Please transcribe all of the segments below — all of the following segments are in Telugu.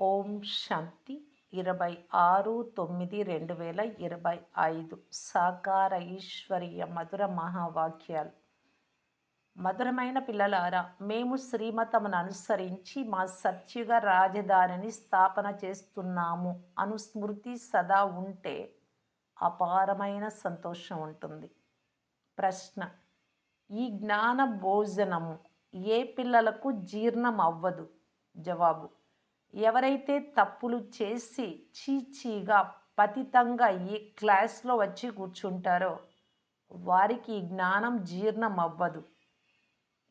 ఓం శాంతి. ఇరవై ఆరు తొమ్మిది రెండు వేల ఇరవై ఐదు సాకార ఈశ్వరీయ మధుర మహావాక్యాలు. మధురమైన పిల్లలారా మేము శ్రీమతమును అనుసరించి మా సత్యుగ రాజధానిని స్థాపన చేస్తున్నాము అను స్మృతి సదా ఉంటే అపారమైన సంతోషం ఉంటుంది. ప్రశ్న ఈ జ్ఞాన భోజనము ఏ పిల్లలకు జీర్ణం అవ్వదు జవాబు ఎవరైతే తప్పులు చేసి చీచీగా పతితంగా ఈ క్లాస్లో వచ్చి కూర్చుంటారో వారికి జ్ఞానం జీర్ణం అవ్వదు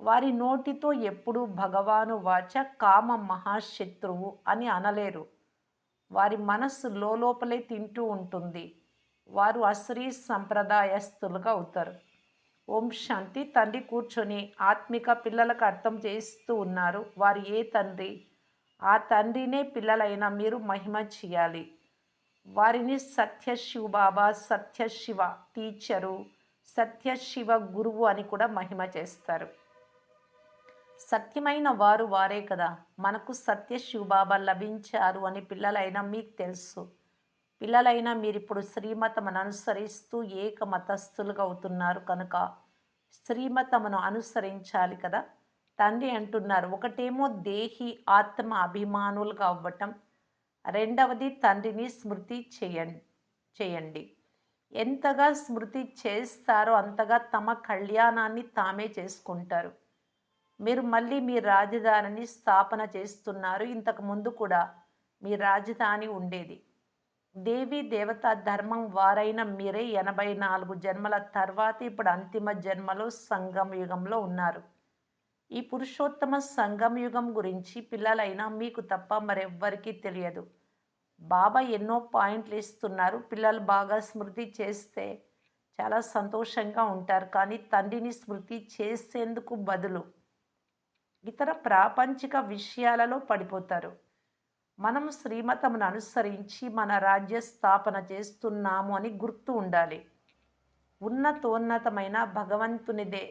వారి నోటితో ఎప్పుడు భగవాను వాచ కామ మహాశత్రువు అని అనలేరు. వారి మనస్సు లోపలే తింటూ ఉంటుంది. వారు అశ్రీ సంప్రదాయస్తులుగా అవుతారు. ఓం శాంతి. తండ్రి కూర్చొని ఆత్మిక పిల్లలకు అర్థం చేస్తూ ఉన్నారు. వారు ఏ తండ్రి? ఆ తండ్రినే పిల్లలైన మీరు మహిమ చేయాలి. వారిని సత్యశివ బాబా సత్యశివ టీచరు సత్యశివ గురువు అని కూడా మహిమ చేస్తారు. సత్యమైన వారు వారే కదా. మనకు సత్యశివ బాబా లభించారు అని పిల్లలైనా మీకు తెలుసు. పిల్లలైనా మీరు ఇప్పుడు శ్రీమతమును అనుసరిస్తూ ఏక మతస్థులుగా అవుతున్నారు కనుక శ్రీమతమును అనుసరించాలి కదా. తండ్రి అంటున్నారు. ఒకటేమో దేహి ఆత్మ అభిమానులుగా అవ్వటం రెండవది తండ్రిని స్మృతి చేయండి చేయండి. ఎంతగా స్మృతి చేస్తారో అంతగా తమ కళ్యాణాన్ని తామే చేసుకుంటారు. మీరు మళ్ళీ మీ రాజధానిని స్థాపన చేస్తున్నారు. ఇంతకు ముందు కూడా మీ రాజధాని ఉండేది. దేవి దేవత ధర్మం వారైన మీరే ఎనభై నాలుగు జన్మల తర్వాత ఇప్పుడు అంతిమ జన్మలో సంగం యుగంలో ఉన్నారు. ఈ పురుషోత్తమ సంగం యుగం గురించి పిల్లలైనా మీకు తప్ప మరెవ్వరికీ తెలియదు. బాబా ఎన్నో పాయింట్లు ఇస్తున్నారు. పిల్లలు బాగా స్మృతి చేస్తే చాలా సంతోషంగా ఉంటారు. కానీ తండ్రిని స్మృతి చేసేందుకు బదులు ఇతర ప్రాపంచిక విషయాలలో పడిపోతారు. మనం శ్రీమతమును అనుసరించి మన రాజ్య స్థాపన చేస్తున్నాము అని గుర్తు ఉండాలి. ఉన్నతోన్నతమైన భగవంతునిదే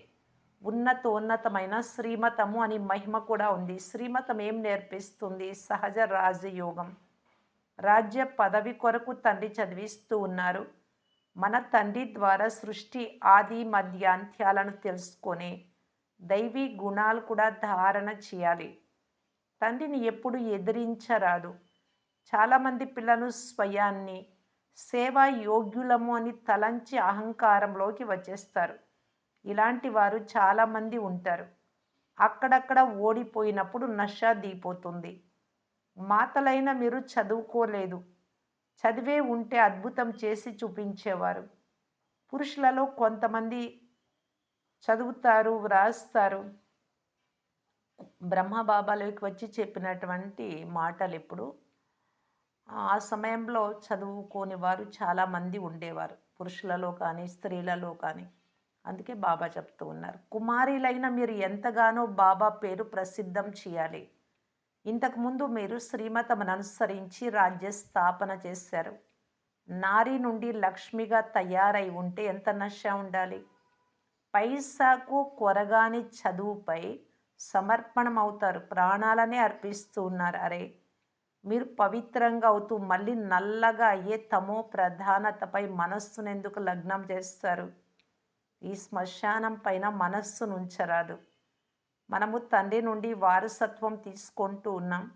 ఉన్నతోన్నతమైన శ్రీమతము అని మహిమ కూడా ఉంది. శ్రీమతం ఏం నేర్పిస్తుంది? సహజ రాజయోగం. రాజ్య పదవి కొరకు తండ్రి చదివిస్తూ ఉన్నారు. మన తండ్రి ద్వారా సృష్టి ఆది మధ్యాంత్యాలను తెలుసుకొని దైవీ గుణాలు కూడా ధారణ చేయాలి. తండ్రిని ఎప్పుడు ఎదిరించరాదు. చాలామంది పిల్లలు స్వయాన్ని సేవా యోగ్యులము అని తలంచి అహంకారంలోకి వచ్చేస్తారు. ఇలాంటి వారు చాలామంది ఉంటారు. అక్కడక్కడ ఓడిపోయినప్పుడు నష దిగిపోతుంది. మాతలైన మీరు చదువుకోలేదు. చదివే ఉంటే అద్భుతం చేసి చూపించేవారు. పురుషులలో కొంతమంది చదువుతారు వ్రాస్తారు. బ్రహ్మబాబాలోకి వచ్చి చెప్పినటువంటి మాటలు ఇప్పుడు ఆ సమయంలో చదువుకోని వారు చాలామంది ఉండేవారు. పురుషులలో కానీ స్త్రీలలో కానీ. అందుకే బాబా చెప్తూ ఉన్నారు. కుమారిలైన మీరు ఎంతగానో బాబా పేరు ప్రసిద్ధం చేయాలి. ఇంతకుముందు మీరు శ్రీమతమును అనుసరించి రాజ్య స్థాపన చేశారు. నారి నుండి లక్ష్మిగా తయారై ఉంటే ఎంత నష ఉండాలి? పైసాకు కొరగాని చదువుపై సమర్పణం అవుతారు ప్రాణాలనే అర్పిస్తూ ఉన్నారు. అరే మీరు పవిత్రంగా అవుతూ మళ్ళీ నల్లగా అయ్యే తమో ప్రధానతపై మనస్సునెందుకు లగ్నం చేస్తారు? ఈ శ్మశానం పైన మనస్సు నుంచరాదు. మనము తండ్రి నుండి వారసత్వం తీసుకుంటూ ఉన్నాం.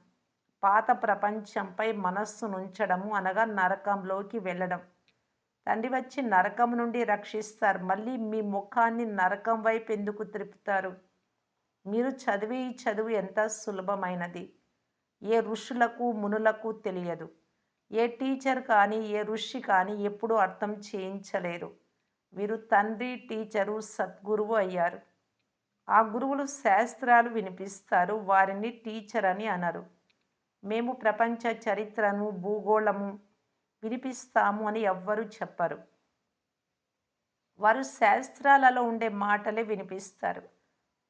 పాత ప్రపంచంపై మనస్సు నుంచడము అనగా నరకంలోకి వెళ్ళడం. తండ్రి వచ్చి నరకం నుండి రక్షిస్తారు. మళ్ళీ మీ ముఖాన్ని నరకం వైపు ఎందుకు త్రిపుతారు? మీరు చదివే ఈ చదువు ఎంత సులభమైనది? ఏ ఋషులకు మునులకు తెలియదు. ఏ టీచర్ కానీ ఏ ఋషి కానీ ఎప్పుడూ అర్థం చేయించలేరు. వీరు తండ్రి టీచరు సద్గురువు అయ్యారు. ఆ గురువులు శాస్త్రాలు వినిపిస్తారు. వారిని టీచర్ అని అనరు. మేము ప్రపంచ చరిత్రను భూగోళము వినిపిస్తాము అని ఎవ్వరూ చెప్పరు. వారు శాస్త్రాలలో ఉండే మాటలే వినిపిస్తారు.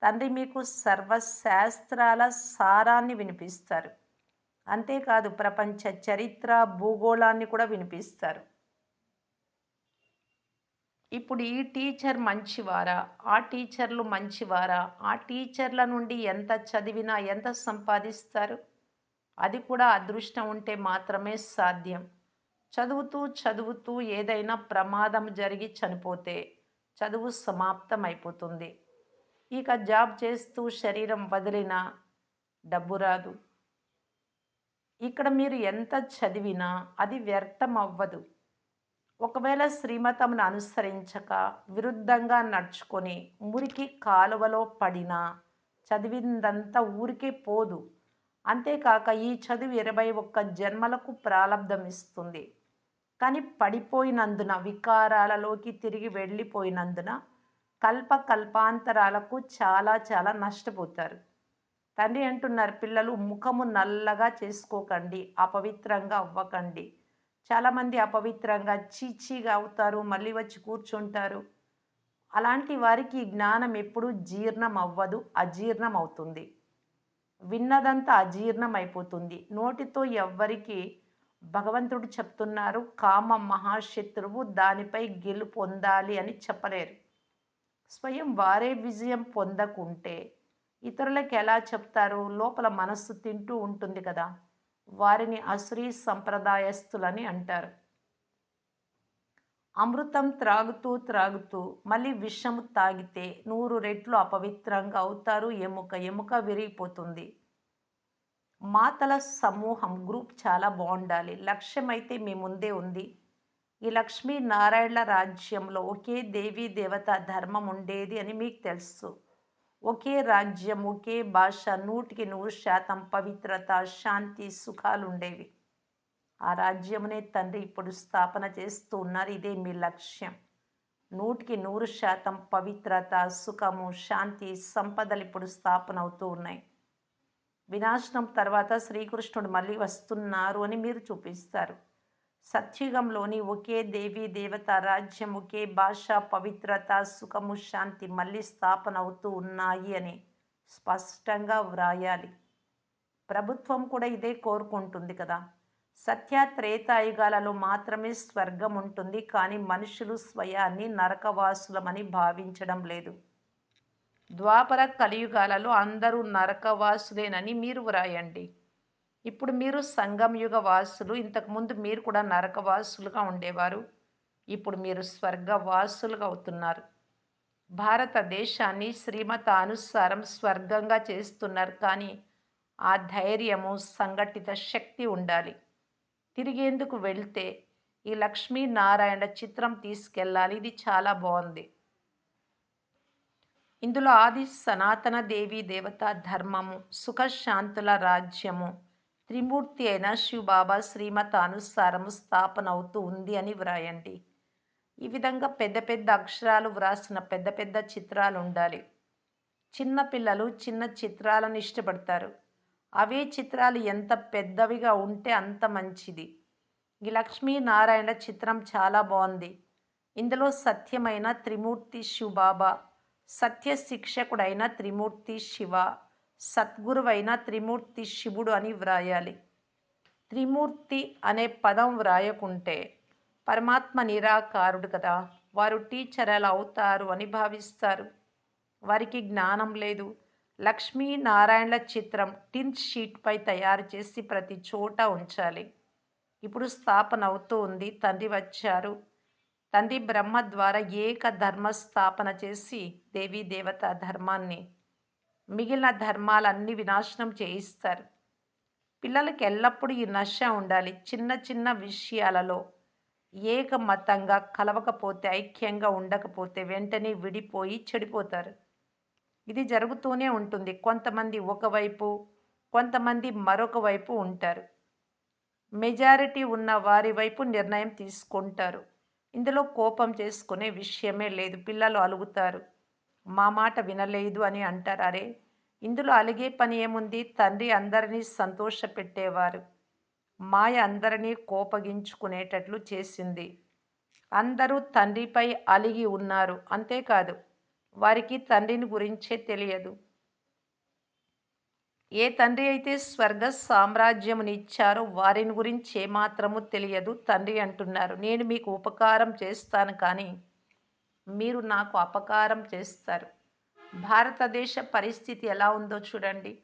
తండ్రి మీకు సర్వశాస్త్రాల సారాన్ని వినిపిస్తారు. అంతేకాదు ప్రపంచ చరిత్ర భూగోళాన్ని కూడా వినిపిస్తారు. ఇప్పుడు ఈ టీచర్ మంచివారా? ఆ టీచర్లు మంచివారా? ఆ టీచర్ల నుండి ఎంత చదివినా ఎంత సంపాదిస్తారు? అది కూడా అదృష్టం ఉంటే మాత్రమే సాధ్యం. చదువుతూ చదువుతూ ఏదైనా ప్రమాదం జరిగి చనిపోతే చదువు సమాప్తం అయిపోతుంది ఇక జాబ్ చేస్తూ శరీరం వదిలినా డబ్బు రాదు. ఇక్కడ మీరు ఎంత చదివినా అది వ్యర్థం అవ్వదు ఒకవేళ శ్రీమతమును అనుసరించక విరుద్ధంగా నడుచుకొని మురికి కాలువలో పడినా చదివిందంతా ఊరికే పోదు. అంతేకాక ఈ చదువు ఇరవై ఒక్క జన్మలకు ప్రారంధం ఇస్తుంది. కానీ పడిపోయినందున వికారాలలోకి తిరిగి వెళ్ళిపోయినందున కల్ప కల్పాంతరాలకు చాలా చాలా నష్టపోతారు. తండ్రి అంటున్నారు పిల్లలు ముఖము నల్లగా చేసుకోకండి అపవిత్రంగా అవ్వకండి. చాలామంది అపవిత్రంగా చీచీగా అవుతారు మళ్ళీ వచ్చి కూర్చుంటారు. అలాంటి వారికి జ్ఞానం ఎప్పుడు జీర్ణం అవ్వదు అజీర్ణం అవుతుంది. విన్నదంతా అజీర్ణం అయిపోతుంది. నోటితో ఎవ్వరికి భగవంతుడు చెప్తున్నారు కామ మహాశత్రువు దానిపై గెలు పొందాలి అని చెప్పలేరు. స్వయం వారే విజయం పొందకుంటే ఇతరులకు ఎలా చెప్తారు? లోపల మనస్సు తింటూ ఉంటుంది కదా. వారిని అసురీ సంప్రదాయస్తులని అంటారు. అమృతం త్రాగుతూ త్రాగుతూ మళ్ళీ విషము తాగితే నూరు రెట్లు అపవిత్రంగా అవుతారు ఎముక ఎముక విరిగిపోతుంది. మాతల సమూహం గ్రూప్ చాలా బాగుండాలి. లక్ష్యం అయితే మీ ముందే ఉంది. ఈ లక్ష్మీ నారాయణ రాజ్యంలో ఒకే దేవీ దేవత ధర్మం ఉండేది అని మీకు తెలుసు. ఒకే రాజ్యం ఒకే భాష నూటికి నూరు శాతం పవిత్రత శాంతి సుఖాలు ఉండేవి ఆ రాజ్యమునే తండ్రి ఇప్పుడు స్థాపన చేస్తూ ఉన్నారు. ఇదే మీ లక్ష్యం. నూటికి నూరు శాతం పవిత్రత సుఖము శాంతి సంపదలు ఇప్పుడు స్థాపన అవుతూ ఉన్నాయి. వినాశనం తర్వాత శ్రీకృష్ణుడు మళ్ళీ వస్తున్నారు అని మీరు చూపిస్తారు. సత్యుగంలోని ఒకే దేవీ దేవత రాజ్యం ఒకే భాష పవిత్రత సుఖము శాంతి మళ్ళీ స్థాపన అవుతూ ఉన్నాయి అని స్పష్టంగా వ్రాయాలి. ప్రభుత్వం కూడా ఇదే కోరుకుంటుంది కదా. సత్య త్రేతాయుగాలలో మాత్రమే స్వర్గం ఉంటుంది కానీ మనుషులు స్వయాన్ని నరకవాసులమని భావించడం లేదు. ద్వాపర కలియుగాలలో అందరూ నరకవాసులేనని మీరు వ్రాయండి. ఇప్పుడు మీరు సంగమయుగ వాసులు ఇంతకుముందు మీరు కూడా నరకవాసులుగా ఉండేవారు. ఇప్పుడు మీరు స్వర్గవాసులుగా అవుతున్నారు. భారతదేశాన్ని శ్రీమత అనుసారం స్వర్గంగా చేస్తున్నారు. కానీ ఆ ధైర్యము సంఘటిత శక్తి ఉండాలి. తిరిగేందుకు వెళ్తే ఈ లక్ష్మీనారాయణ చిత్రం తీసుకెళ్ళాలి. ఇది చాలా బాగుంది. ఇందులో ఆది సనాతన దేవి దేవత ధర్మము సుఖశాంతుల రాజ్యము త్రిమూర్తి అయిన శివబాబా శ్రీమత అనుసారము స్థాపన అవుతూ ఉంది అని వ్రాయండి. ఈ విధంగా పెద్ద పెద్ద అక్షరాలు వ్రాసిన పెద్ద పెద్ద చిత్రాలు ఉండాలి. చిన్న పిల్లలు చిన్న చిత్రాలను ఇష్టపడతారు. అవే చిత్రాలు ఎంత పెద్దవిగా ఉంటే అంత మంచిది. ఈ లక్ష్మీనారాయణ చిత్రం చాలా బాగుంది. ఇందులో సత్యమైన త్రిమూర్తి శివబాబా సత్య శిక్షకుడైన త్రిమూర్తి శివ సద్గురువైన త్రిమూర్తి శివుడు అని వ్రాయాలి. త్రిమూర్తి అనే పదం వ్రాయకుంటే పరమాత్మ నిరాకారుడు కదా. వారు టీచర్ ఎలా అవుతారు అని భావిస్తారు. వారికి జ్ఞానం లేదు. లక్ష్మీనారాయణల చిత్రం టిన్ షీట్పై తయారు చేసి ప్రతి చోట ఉంచాలి. ఇప్పుడు స్థాపన అవుతూ ఉంది. తండ్రి వచ్చారు. తండ్రి బ్రహ్మ ద్వారా ఏక ధర్మ స్థాపన చేసి దేవీ దేవత ధర్మాన్ని మిగిలిన ధర్మాలన్నీ వినాశనం చేయిస్తారు. పిల్లలకి ఎల్లప్పుడూ ఈ నశ ఉండాలి. చిన్న చిన్న విషయాలలో ఏకమతంగా కలవకపోతే ఐక్యంగా ఉండకపోతే వెంటనే విడిపోయి చెడిపోతారు. ఇది జరుగుతూనే ఉంటుంది. కొంతమంది ఒకవైపు కొంతమంది మరొక వైపు ఉంటారు. మెజారిటీ ఉన్న వారి వైపు నిర్ణయం తీసుకుంటారు. ఇందులో కోపం చేసుకునే విషయమే లేదు. పిల్లలు అలుగుతారు. మా మాట వినలేదు అని అంటారు. అరే ఇందులో అలిగే పని ఏముంది? తండ్రి అందరినీ సంతోషపెట్టేవారు. మాయ అందరినీ కోపగించుకునేటట్లు చేసింది. అందరూ తండ్రిపై అలిగి ఉన్నారు. అంతేకాదు వారికి తండ్రిని గురించే తెలియదు. ఏ తండ్రి అయితే స్వర్గ సామ్రాజ్యమునిచ్చారో వారిని గురించి ఏమాత్రము తెలియదు తండ్రి అంటున్నారు. నేను మీకు ఉపకారం చేస్తాను కానీ మీరు నాకు అపకారం చేస్తారు. భారతదేశ పరిస్థితి ఎలా ఉందో చూడండి.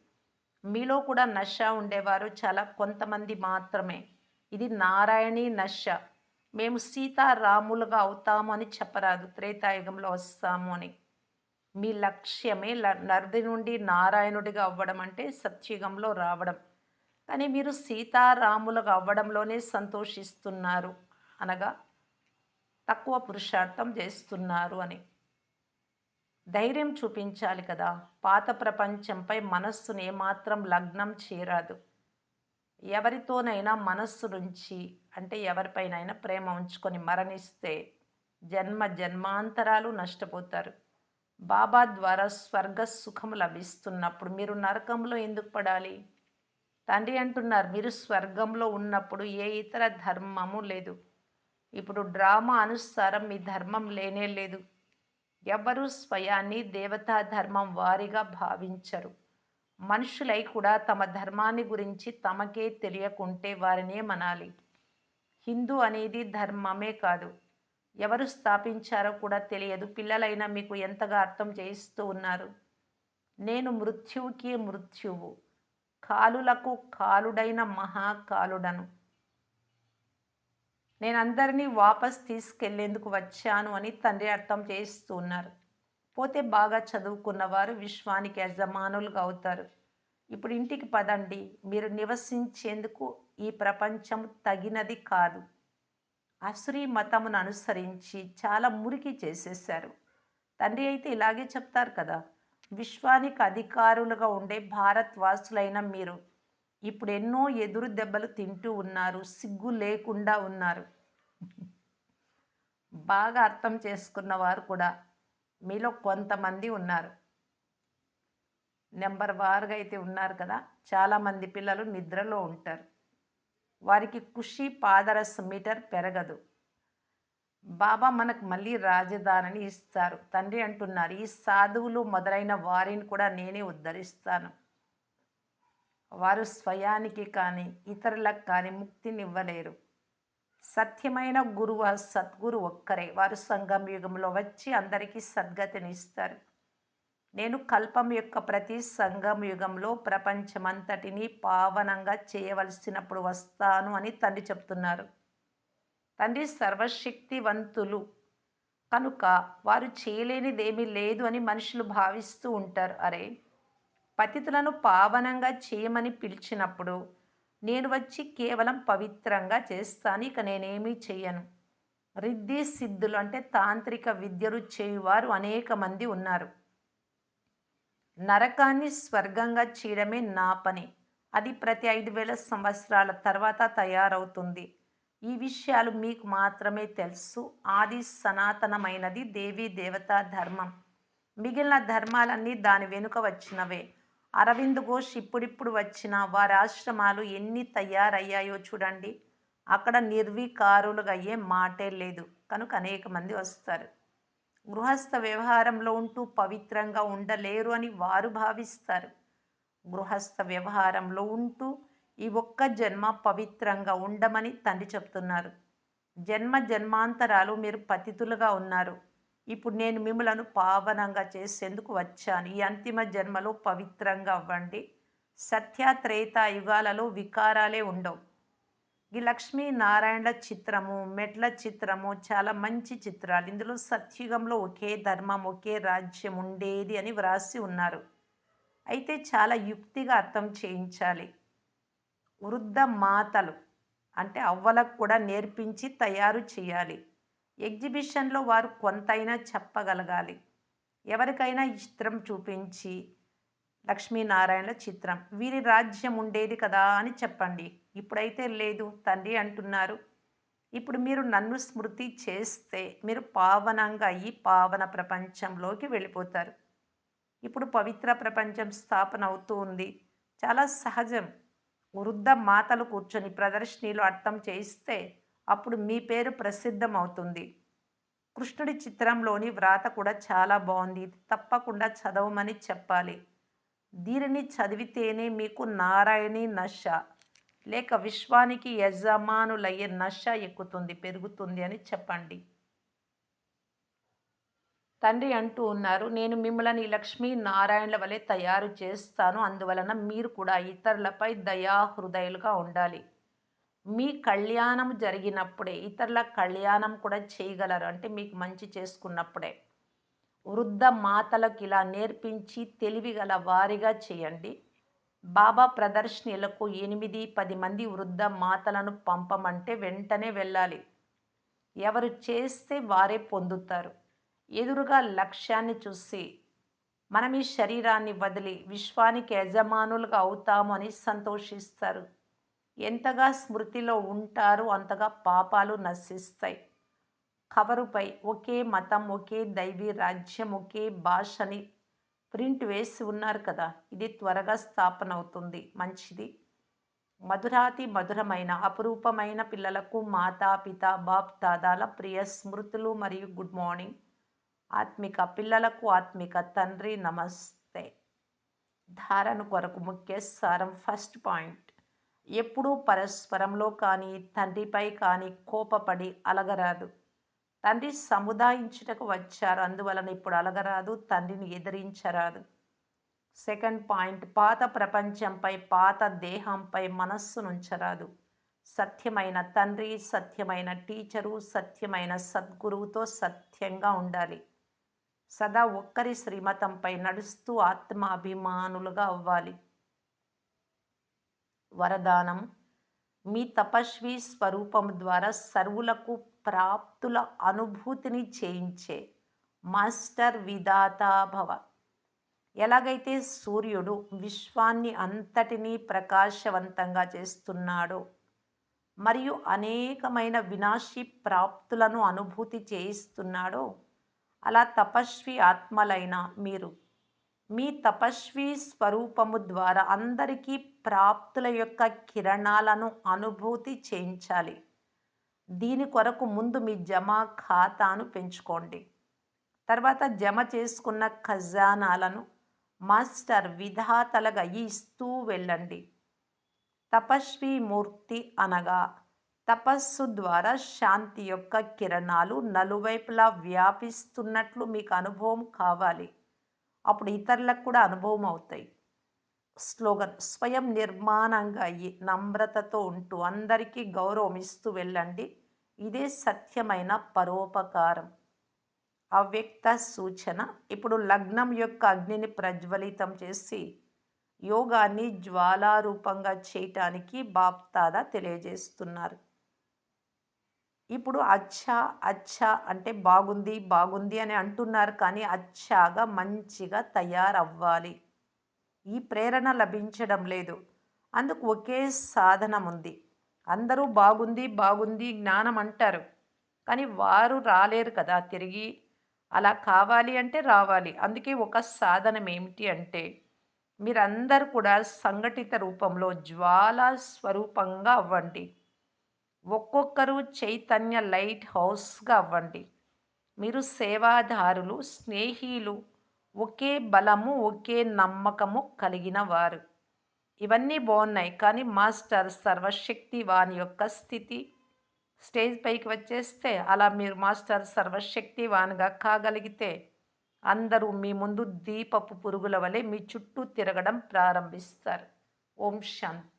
మీలో కూడా నష ఉండేవారు చాలా కొంతమంది మాత్రమే. ఇది నారాయణి నష మేము సీతారాములుగా అవుతాము అని చెప్పరాదు. త్రేతాయుగంలో వస్తాము అని. మీ లక్ష్యమే నర్ది నుండి నారాయణుడిగా అవ్వడం అంటే సత్యుగంలో రావడం. కానీ మీరు సీతారాములుగా అవ్వడంలోనే సంతోషిస్తున్నారు. అనగా తక్కువ పురుషార్థం చేస్తున్నారు అని. ధైర్యం చూపించాలి కదా. పాత ప్రపంచంపై మనస్సును ఏమాత్రం లగ్నం చేరాదు ఎవరితోనైనా మనస్సు నుంచి అంటే ఎవరిపైనైనా ప్రేమ ఉంచుకొని మరణిస్తే జన్మ జన్మాంతరాలు నష్టపోతారు. బాబా ద్వారా స్వర్గ సుఖము లభిస్తున్నప్పుడు మీరు నరకంలో ఎందుకు పడాలి? తండ్రి అంటున్నారు మీరు స్వర్గంలో ఉన్నప్పుడు ఏ ఇతర ధర్మము లేదు. ఇప్పుడు డ్రామా అనుసారం మీ ధర్మం లేనే లేదు. ఎవరు స్వయాన్ని దేవతా ధర్మం వారిగా భావించరు. మనుషులై కూడా తమ ధర్మాన్ని గురించి తమకే తెలియకుంటే వారినే మనాలి. హిందూ అనేది ధర్మమే కాదు. ఎవరు స్థాపించారో కూడా తెలియదు. పిల్లలైనా మీకు ఎంతగా అర్థం చేయిస్తూ ఉన్నారు. నేను మృత్యువుకి మృత్యువు. కాలులకు కాలుడైన మహాకాలుడను. నేను అందరినీ వాపస్ తీసుకెళ్ళేందుకు వచ్చాను అని తండ్రి అర్థం చేస్తూ ఉన్నారు. పోతే బాగా చదువుకున్నవారు విశ్వానికి యజమానులుగా అవుతారు. ఇప్పుడు ఇంటికి పదండి. మీరు నివసించేందుకు ఈ ప్రపంచం తగినది కాదు. అసురీ మతమును అనుసరించి చాలా మురికి చేసేసారు తండ్రి అయితే ఇలాగే చెప్తారు కదా విశ్వానికి అధికారులుగా ఉండే భారత్ వాసులైన మీరు. ఇప్పుడు ఎన్నో ఎదురు దెబ్బలు తింటూ ఉన్నారు సిగ్గు లేకుండా ఉన్నారు. బాగా అర్థం చేసుకున్న వారు కూడా మీలో కొంతమంది ఉన్నారు. నెంబర్ వారుగా అయితే ఉన్నారు కదా చాలామంది పిల్లలు నిద్రలో ఉంటారు. వారికి ఖుషి పాదరస మీటర్ పెరగదు. బాబా మనకు మళ్ళీ రాజధానిని ఇస్తారు. తండ్రి అంటున్నారు ఈ సాధువులు మొదలైన వారిని కూడా నేనే ఉద్ధరిస్తాను. వారు స్వయానికి కానీ ఇతరులకు కానీ ముక్తినివ్వలేరు. సత్యమైన గురువు సద్గురు ఒక్కరే. వారు సంఘం యుగంలో వచ్చి అందరికీ సద్గతిని ఇస్తారు నేను కల్పం యొక్క ప్రతి సంఘం యుగంలో ప్రపంచమంతటిని పావనంగా చేయవలసినప్పుడు వస్తాను అని తండ్రి చెప్తున్నారు. తండ్రి సర్వశక్తివంతులు. కనుక వారు చేయలేనిదేమీ లేదు అని మనుషులు భావిస్తూ ఉంటారు. అరే పతితులను పావనంగా చేయమని పిలిచినప్పుడు నేను వచ్చి కేవలం పవిత్రంగా చేస్తాను ఇక నేనేమీ చేయను. రిద్ధి సిద్ధులు అంటే తాంత్రిక విద్యలు చేయువారు అనేక మంది ఉన్నారు. నరకాన్ని స్వర్గంగా చేయడమే నా పని. అది ప్రతి ఐదు వేల సంవత్సరాల తర్వాత తయారవుతుంది. ఈ విషయాలు మీకు మాత్రమే తెలుసు. ఆది సనాతనమైనది దేవీ దేవతా ధర్మం. మిగిలిన ధర్మాలన్నీ దాని వెనుక వచ్చినవే. అరవింద్ ఘోష్ ఇప్పుడిప్పుడు వచ్చిన వారి ఆశ్రమాలు ఎన్ని తయారయ్యాయో చూడండి. అక్కడ నిర్వీకారులుగా అయ్యే మాటే లేదు. కనుక అనేక మంది వస్తారు. గృహస్థ వ్యవహారంలో ఉంటూ పవిత్రంగా ఉండలేరు అని వారు భావిస్తారు. గృహస్థ వ్యవహారంలో ఉంటూ ఈ ఒక్క జన్మ పవిత్రంగా ఉండమని తండ్రి చెప్తున్నారు. జన్మ జన్మాంతరాలు మీరు పతితులుగా ఉన్నారు. ఇప్పుడు నేను మిమ్మలను పావనంగా చేసేందుకు వచ్చాను. ఈ అంతిమ జన్మలో పవిత్రంగా అవ్వండి. సత్య త్రేత యుగాలలో వికారాలే ఉండవు. ఈ లక్ష్మీ నారాయణల చిత్రము మెట్ల చిత్రము చాలా మంచి చిత్రాలు. ఇందులో సత్యుగంలో ఒకే ధర్మం ఒకే రాజ్యం ఉండేది అని వ్రాసి ఉన్నారు. అయితే చాలా యుక్తిగా అర్థం చేయించాలి. వృద్ధ మాతలు అంటే అవ్వలకు కూడా నేర్పించి తయారు చేయాలి. ఎగ్జిబిషన్లో వారు కొంతైనా చెప్పగలగాలి. ఎవరికైనా చిత్రం చూపించి లక్ష్మీనారాయణల చిత్రం వీరి రాజ్యం ఉండేది కదా అని చెప్పండి. ఇప్పుడైతే లేదు తండ్రి అంటున్నారు. ఇప్పుడు మీరు నన్ను స్మృతి చేస్తే మీరు పావనంగా ఈ పావన ప్రపంచంలోకి వెళ్ళిపోతారు. ఇప్పుడు పవిత్ర ప్రపంచం స్థాపన అవుతూ ఉంది. చాలా సహజం. వృద్ధ మాతలు కూర్చొని ప్రదర్శనలు అర్థం చేయిస్తే అప్పుడు మీ పేరు ప్రసిద్ధం అవుతుంది కృష్ణుడి చిత్రంలోని వ్రాత కూడా చాలా బాగుంది. తప్పకుండా చదవమని చెప్పాలి. దీనిని చదివితేనే మీకు నారాయణి నష లేక విశ్వానికి యజమానులయ్యే నష ఎక్కుతుంది పెరుగుతుంది అని చెప్పండి. తండ్రి అంటూ ఉన్నారు నేను మిమ్మల్ని లక్ష్మీ నారాయణుల వలె తయారు చేస్తాను. అందువలన మీరు కూడా ఇతరులపై దయాహృదయులుగా ఉండాలి. మీ కళ్యాణం జరిగినప్పుడే ఇతరుల కళ్యాణం కూడా చేయగలరు. అంటే మీకు మంచి చేసుకున్నప్పుడే. వృద్ధ మాతలకు ఇలా నేర్పించి తెలివిగల వారిగా చేయండి. బాబా ప్రదర్శనలకు ఎనిమిది పది మంది వృద్ధ మాతలను పంపమంటే వెంటనే వెళ్ళాలి. ఎవరు చేస్తే వారే పొందుతారు. ఎదురుగా లక్ష్యాన్ని చూసి మనం ఈ శరీరాన్ని వదిలి విశ్వానికి యజమానులుగా అవుతాము అని సంతోషిస్తారు. ఎంతగా స్మృతిలో ఉంటారో అంతగా పాపాలు నశిస్తాయి. కవరుపై ఒకే మతం ఒకే దైవీ రాజ్యం ఒకే భాషని ప్రింట్ వేసి ఉన్నారు కదా. ఇది త్వరగా స్థాపన అవుతుంది. మంచిది. మధురాతి మధురమైన అపురూపమైన పిల్లలకు మాతా పిత బాప్ దాదాల ప్రియ స్మృతులు మరియు గుడ్ మార్నింగ్. ఆత్మిక పిల్లలకు ఆత్మిక తండ్రి నమస్తే. ధారణ కొరకు ముఖ్య సారం ఫస్ట్ పాయింట్. ఎప్పుడూ పరస్పరంలో కానీ తండ్రిపై కానీ కోపపడి అలగరాదు. తండ్రి సముదాయించుటకు వచ్చారు అందువలన ఇప్పుడు అలగరాదు తండ్రిని ఎదిరించరాదు. సెకండ్ పాయింట్ పాత ప్రపంచంపై పాత దేహంపై మనస్సునుంచరాదు సత్యమైన తండ్రి సత్యమైన టీచరు సత్యమైన సద్గురువుతో సత్యంగా ఉండాలి. సదా ఒక్కరి శ్రీమతంపై నడుస్తూ ఆత్మాభిమానులుగా అవ్వాలి. వరదానం. మీ తపస్వి స్వరూపం ద్వారా సర్వులకు ప్రాప్తుల అనుభూతిని చేయించే మాస్టర్ విధాతాభవ ఎలాగైతే సూర్యుడు విశ్వాన్ని అంతటినీ ప్రకాశవంతంగా చేస్తున్నాడో మరియు అనేకమైన వినాశి ప్రాప్తులను అనుభూతి చేయిస్తున్నాడో అలా తపస్వి ఆత్మలైన మీరు మీ తపస్వి స్వరూపము ద్వారా అందరికీ ప్రాప్తుల యొక్క కిరణాలను అనుభూతి చేయించాలి. దీని కొరకు ముందు మీ జమా ఖాతాను పెంచుకోండి. తర్వాత జమ చేసుకున్న ఖజానాలను మాస్టర్ విధాతలుగా ఇస్తూ వెళ్ళండి. తపస్వి మూర్తి అనగా తపస్సు ద్వారా శాంతి యొక్క కిరణాలు నలువైపులా వ్యాపిస్తున్నట్లు మీకు అనుభవం కావాలి. అప్పుడు ఇతరులకు కూడా అనుభవం అవుతాయి. స్లోగన్ స్వయం నిర్మాణంగా అయ్యి నమ్రతతో ఉంటూ అందరికీ గౌరవం ఇస్తూ వెళ్ళండి. ఇదే సత్యమైన పరోపకారం. అవ్యక్త సూచన. ఇప్పుడు లగ్నం యొక్క అగ్నిని ప్రజ్వలితం చేసి యోగాన్ని జ్వాలారూపంగా చేయటానికి బాప్తాదా తెలియజేస్తున్నారు. ఇప్పుడు అచ్చా అచ్చా అంటే బాగుంది బాగుంది అని అంటున్నారు కానీ అచ్చాగా మంచిగా తయారవ్వాలి. ఈ ప్రేరణ లభించడం లేదు. అందుకు ఒకే సాధనం ఉంది అందరూ బాగుంది బాగుంది జ్ఞానం అంటారు. కానీ వారు రాలేరు కదా తిరిగి. అలా కావాలి అంటే రావాలి. అందుకే ఒక సాధనం ఏమిటి అంటే మీరందరూ కూడా సంఘటిత రూపంలో జ్వాల స్వరూపంగా అవ్వండి. ఒక్కొక్కరు చైతన్య లైట్ హౌస్గా అవ్వండి. మీరు సేవాదారులు స్నేహిలు ఒకే బలము ఒకే నమ్మకము కలిగిన వారు. ఇవన్నీ బాగున్నాయి కానీ మాస్టర్ సర్వశక్తి వాని యొక్క స్థితి స్టేజ్ పైకి వచ్చేస్తే అలా మీరు మాస్టర్ సర్వశక్తి వానుగా కాగలిగితే అందరూ మీ ముందు దీపపు పురుగుల వలె మీ చుట్టూ తిరగడం ప్రారంభిస్తారు. ఓం శాంతి.